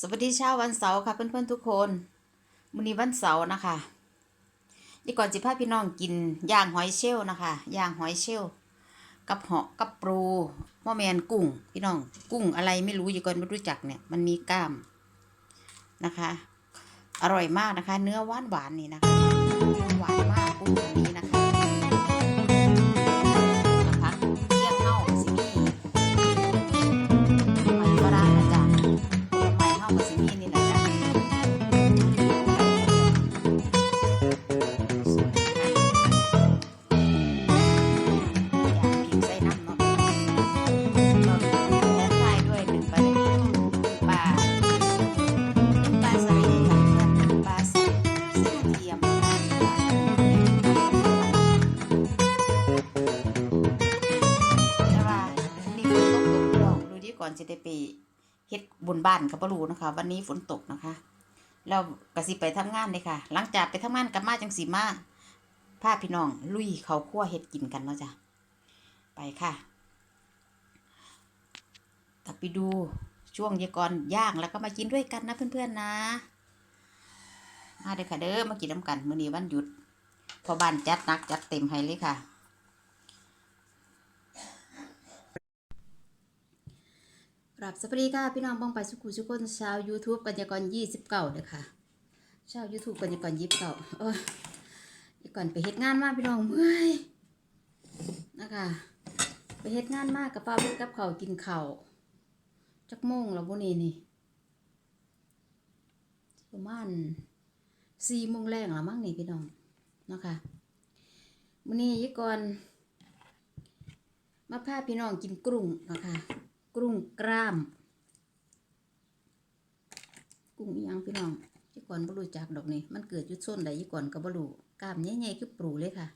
สวัสดีเช้าวันเสาร์ค่ะเพื่อนๆทุกคนมื้อนี้วันเสาร์นะคะนี่ก่อนสิพาพี่น้องกินย่างหอยเชลล์นะคะย่างหอยเชลล์กับเหาะกับปรูมอแมนกุ้ง พี่น้องกุ้งอะไรไม่รู้อยู่ก่อนไม่รู้จักเนี่ยมันมีกล้ามนะคะ อร่อยมากนะคะ เนื้อหวานหวานนี่นะคะหวานมากกุ้งตัวนี้ ได้ไปเฮ็ดบนบ้านกับปรูนะคะ วันนี้ฝนตกนะคะเรากสิไปทำงานเลยค่ะ หลังจากไปทำงานกลับมาจังสีมาพาพี่น้อง ลุยเขาคั่วเฮ็ดกินกันเนาะจ้ะไปค่ะกลับไปดูช่วงเยากรย่างแล้วก็มากินด้วยกันนะเพื่อนๆนะมาเด้อค่ะเด้อมากินน้ำกันมื้อนี้วันหยุดพอบ้านจัดหนักจัดเต็มให้เลยค่ะก ราบสวัสดีค่ะพี่น้องบ้องไปสุขุสุคนชาว YouTube กัญญากร29เด้อค่ะชาว YouTube กัญญากร29เอ้ยก่อนไปเฮ็ดงานมาพี่น้องเมื่อยนะคะไปเฮ็ดงานมากกับป้าเฮ็ดกับเขากินเข้าจักโมงแล้วบ่นี่นี่ประมาณสี่โมงแรงล้วมั้งนี่พี่น้องนะคะมื้อนี้ยายก่อนมาพาพี่น้องกินกรุ้งนะคะ กรุ้งกล้าม กุ้งยังพี่น้องยายก่อนบรูจักดอกนี่มันเกิดยู่โซนใดยายก่อนก็บ่รู้กล้ามใหญ่ๆคือปรูเลยค่ะ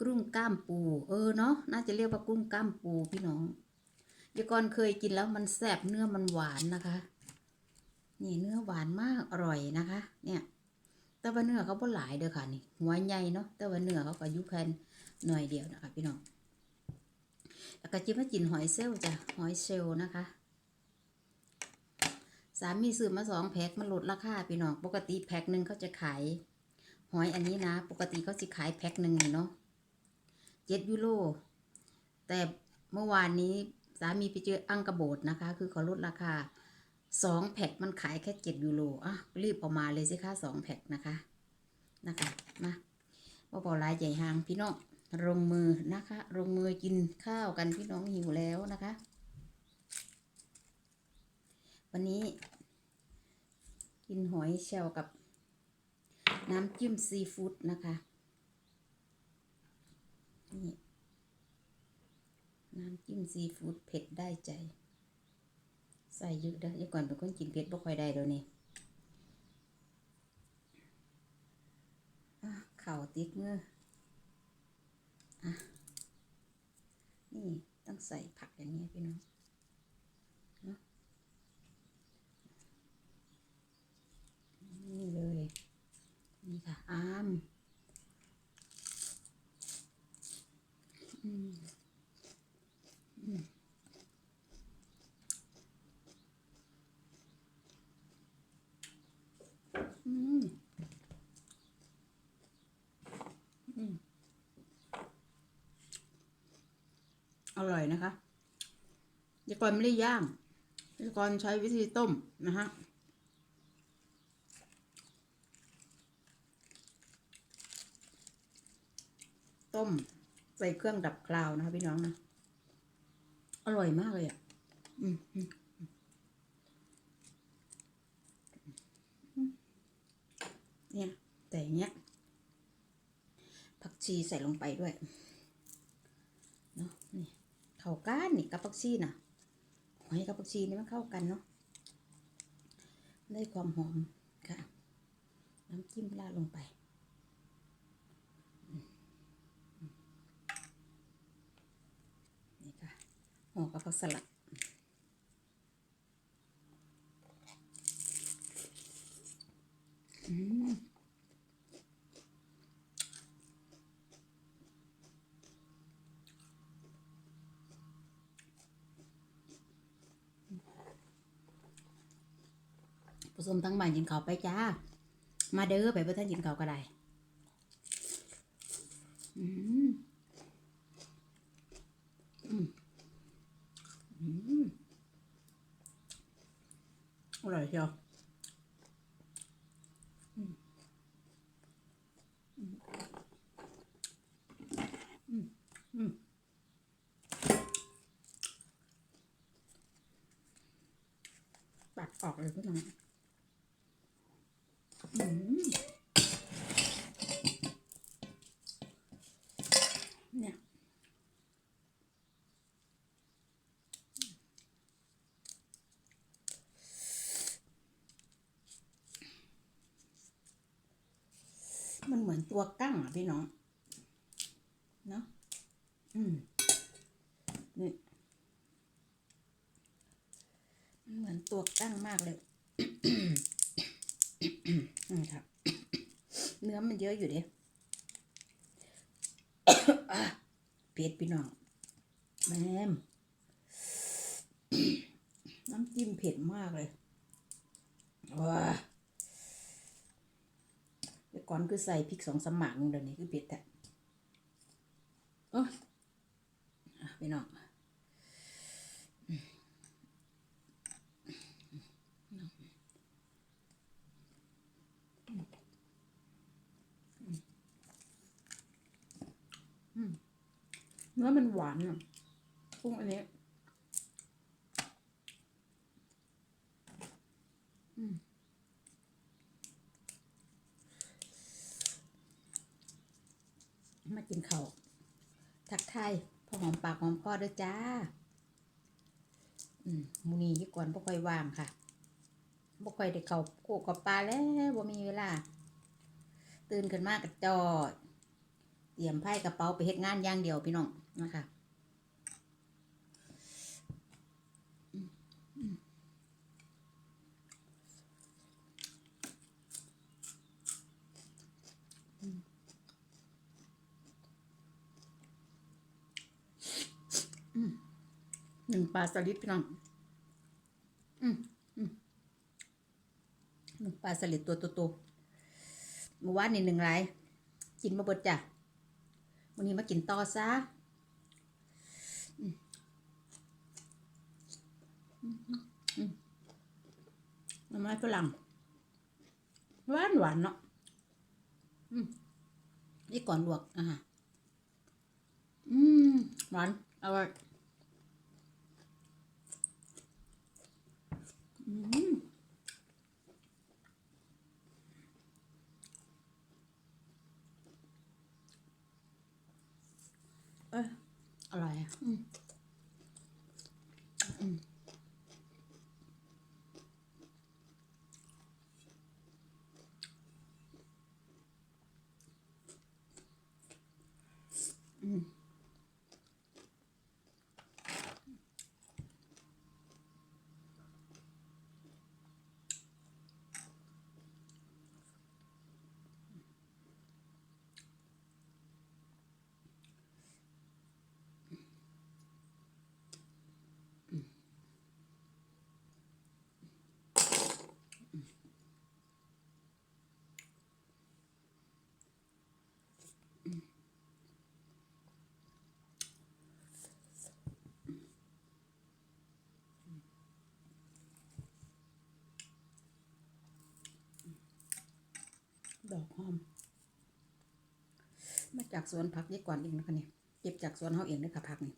กรุ้งกล้ามปู เออเนาะน่าจะเรียกว่ากรุ้งกล้ามปูพี่น้องยายกรเคยกินแล้วมันแซบเนื้อมันหวานนะคะ นี่เนื้อหวานมากอร่อยนะคะ เนี่ยแต่ว่าเนื้อเขาบ่หลายเด้อค่ะนี่หัวใหญ่เนาะแต่ว่าเนื้อเขาก็ยุแค่หน่อยเดียวนะคะพี่น้อง แล้วก็จิมากินหอยเซลล์จ้ะหอยเซลล์นะคะ สามีซื้อมาสองแพ็คมันลดราคาพี่น้องปกติแพ็คหนึ่งเขาจะขาย หอยอันนี้นะ ปกติเขาจะขายแพ็คหนึ่งเนาะเจ็ดยูโรแต่เมื่อวานนี้สามีไปเจออังกระโบดนะคะ คือเขาลดราคาสองแพ็คมันขายแค่เจ็ดยูโรอะรีบเออกมาเลยสิคะสองแพ็คนะคะนะคะมาบ่บอกลายใหญ่หางพี่น้อง ลงมือนะคะลงมือกินข้าวกันพี่น้องหิวแล้วนะคะ วันนี้ กินหอยเชลล์กับน้ำจิ้มซีฟู้ดนะคะนี่น้ำจิ้มซีฟู้ดเผ็ดได้ใจ ใส่เยอะด้อเดี๋ยก่อนเป็นคนกินเผ็ดบ่ค่อยได้เดี๋ยวนี้อะเข่าติดมือ อะนี่ต้องใส่ผักอย่างนี้พี่น้องเนาะนี่เลย นี่ค่ะอามอืมอืมอืมอืมอร่อย นะคะยากรไม่ได้ย่างยากรใช้วิธีต้มนะฮะต้มใส่เครื่องดับคลาวนะคะพี่น้องนะ อร่อยมากเลยอะ อืมเนี่ย แต่เงี้ยผักชีใส่ลงไปด้วย เข้ากันนี่กับผักชีน่ะหอยกับผักชีนี่มันเข้ากันเนาะได้ความหอมค่ะ น้ำจิ้มราดลงไปนี่ค่ะห่อกับผักสลัดอืม ผสมทั้งบ้านกินข้าวไปจ้า มาเด้อไปบ่ท่านกินข้าวก็ได้อืมอืมอืมอร่อยเชียวอืมอืมอืมอืมปัดออกเลยพี่น้องอืมเนี่ย มันเหมือนตัวกั้งอะพี่น้อง เนาะอืมนี่มันเหมือนตัวกั้งมากเลยอืมครับเนื้อมันเยอะอยู่ดิเผ็ดพี่น้องแม่มน้ำจิ้มเผ็ดมากเลยว้า แต่ก่อนคือใส่พริกสองสามหมากนึงเดี๋ยวนี้คือเผ็ดแท้โอ้ยอะพี่น้องเนื้อมันหวานอะกุ้งอันนี้อืม มากินข้าวทักไทยพอหอมปากหอมคอเด้อจ้า อืมมูนียี่ก่อนบ่ค่อยว่างค่ะบ่ค่อยได้เข้าโคกกับปลาแล้วบ่มีเวลา ตื่นขึ้นมากระจอดเตรียมไพ่กระเป๋าไปเฮ็ดงานอย่างเดียวพี่น้องนะคะอืมอืมอืมอืมหนึ่ง ปลาสลิดพี่น้อง อืมอืมหนึ่งปลาสลิดตัวโตๆเมื่อวานนี่หนึ่งไรกินมาเบิดจ้ะวันนี้มากินต่อซะน้ำมันฝรั่งหวานหวานเนาะนี่ก่อนลวกอะฮะอืมหวานอร่อยอืม เอยอร่อยอะอืมอืมอืมด อกหอม มาจากสวนผักยี่กวนเองนะคะเนี่ยเก็บจากสวนเขาเองเลยค่ะผักนี่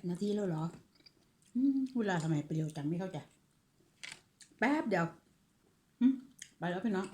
ดนาทีแล้วเหรอเวลาทำไมไปเร็วจังไม่เข้าใจ แป๊บเดียวไปแล้วพี่น้อง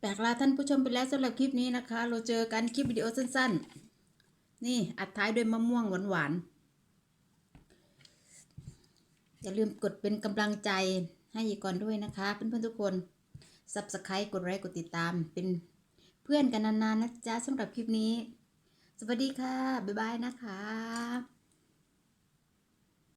แปลกลาท่านผู้ชมไปแล้วสำหรับคลิปนี้นะคะ เราเจอกันคลิปวิดีโอสั้น ๆ นี่อัดท้ายด้วยมะม่วงหวานๆ อย่าลืมกดเป็นกำลังใจให้อีกก่อนด้วยนะคะ เพื่อนๆทุกคน Subscribe กดไลค์กดติดตามเป็น พื่อนกันนานๆนะจ๊ะสำหรับคลิปนี้ สวัสดีค่ะ บ๊ายบายนะคะ